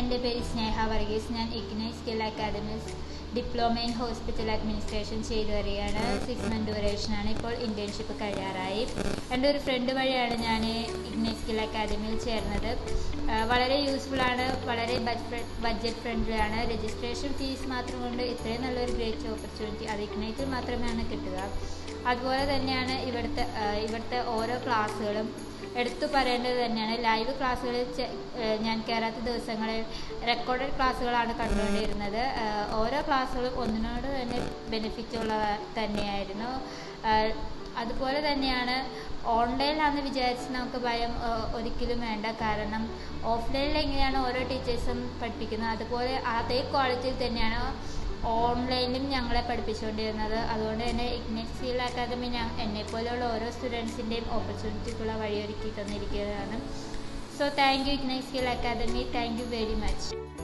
എന്റെ പേര് സ്നേഹ വർഗീസ്. ഞാൻ Ignite skill academy's diploma in hospital administration ചെയ്തു വരികയാണ്. സിക്സ് മന്ത് ഡ്യൂറേഷനാണ് ഇപ്പോൾ ഇന്റേൺഷിപ്പ് കഴിയാറായി. എന്റെ ഒരു ഫ്രണ്ട് വഴിയാണ് ഞാൻ ഇഗ്നൈ സ്കിൽ അക്കാദമിയിൽ ചേർന്നത്. വളരെ യൂസ്ഫുൾ ആണ്. വളരെ ബഡ്ജറ്റ് ഫ്രണ്ട്ലി ആണ്. രജിസ്ട്രേഷൻ ഫീസ് മാത്രം കൊണ്ട് ഇത്രയും നല്ലൊരു ഗ്രേറ്റ് ഓപ്പർച്യൂണിറ്റി അത് ഇഗ്നൈറ്റിൽ മാത്രമാണ് കിട്ടുക. അതുപോലെ തന്നെയാണ് ഇവിടുത്തെ ഇവിടുത്തെ ഓരോ ക്ലാസ്സുകളും എടുത്തു പറയേണ്ടത് തന്നെയാണ്. ലൈവ് ക്ലാസ്സുകളിൽ ഞാൻ കയറാത്ത ദിവസങ്ങളിൽ റെക്കോർഡഡ് ക്ലാസ്സുകളാണ് കണ്ടുകൊണ്ടിരുന്നത്. ഓരോ ക്ലാസ്സുകളും ഒന്നിനോട് തന്നെ ബെനിഫിറ്റ് ഉള്ള തന്നെയായിരുന്നു. അതുപോലെ തന്നെയാണ് ഓൺലൈനിലാണെന്ന് വിചാരിച്ച് നമുക്ക് ഭയം ഒരിക്കലും വേണ്ട. കാരണം ഓഫ്ലൈനിൽ എങ്ങനെയാണ് ഓരോ ടീച്ചേഴ്സും പഠിപ്പിക്കുന്നത്. അതുപോലെ അതേ ക്വാളിറ്റിയിൽ തന്നെയാണ് ഓൺലൈനിലും ഞങ്ങളെ പഠിപ്പിച്ചുകൊണ്ടിരുന്നത്. അതുകൊണ്ട് തന്നെ ഇഗ്നറ്റ് അക്കാദമി ഞാൻ എന്നെപ്പോലെയുള്ള ഓരോ സ്റ്റുഡൻസിന്റെയും ഓപ്പർച്യൂണിറ്റിക്കുള്ള വഴിയൊരുക്കി തന്നിരിക്കുകയാണ്. So thank you Ignite academy thank you very much